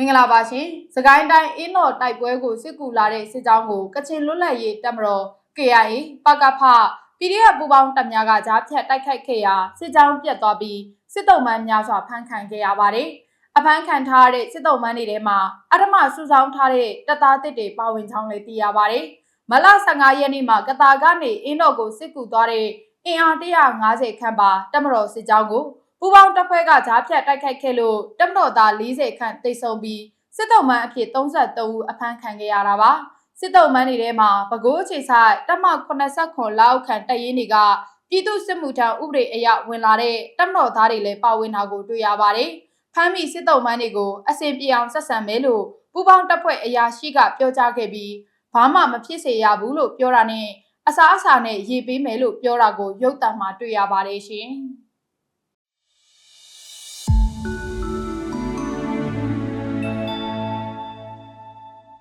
မင်္ဂလာပါရှင်။စကိုင်းတိုင်းအင်းတော်တိုက်ပွဲကိုစစ်ကူလာတဲ့စစ်ကြောင်းကိုကချင်လွတ်လပ်ရေးတပ်မတော် KIA ပကဖ PDF ပူပေါင်းတပ်များကကြားဖြတ်တိုက်ခိုက်ခဲ့ရာစစ်ကြောင်းပြတ်သွားပြီးစစ်တုံးမှန်းများစွာဖမ်းခံခဲ့ရပါတယ်။အဖမ်းခံထားတဲ့စစ်တုံးမှန်းတွေထဲမှာအထမစုဆောင်းထားတဲ့တပ်သားတစ်တွေပါဝင်ကြောင်းလည်းသိရပါတယ်။မလ15ရက်နေ့မှာကတာကနေအင်းတော်ကိုစစ်ကူသွားတဲ့အင်အား150ခန့်ပါတပ်မတော်စစ်ကြောင်းကို ပူပေါင်းတပ်ဖွဲ့ကကြားဖြတ်တိုက်ခိုက်ခဲ့လို့တပ်မတော်သား40ခန့်တိတ်ဆုံးပြီးစစ်တုံးမှန်းအဖြစ်33ဦးအဖမ်းခံခဲ့ရတာပါစစ်တုံးမှန်းတွေထဲမှာပဲခူးအခြေဆိုင်တပ်မ89လောက်ခန့်တပ်ရင်းတွေကပြည်သူစစ်မှုထမ်းဥပဒေအရဝင်လာတဲ့တပ်မတော်သားတွေလည်းပါဝင်တာကိုတွေ့ရပါတယ်ဖမ်းမိစစ်တုံးမှန်းတွေကိုအစဉ်ပြေအောင်ဆက်ဆံမယ်လို့ပူပေါင်းတပ်ဖွဲ့အရာရှိကပြောကြားခဲ့ပြီးဘာမှမဖြစ်စေရဘူးလို့ပြောတာနဲ့အစားအစာနဲ့ရေပေးမယ်လို့ပြောတာကိုရုပ်သံမှာတွေ့ရပါတယ်ရှင်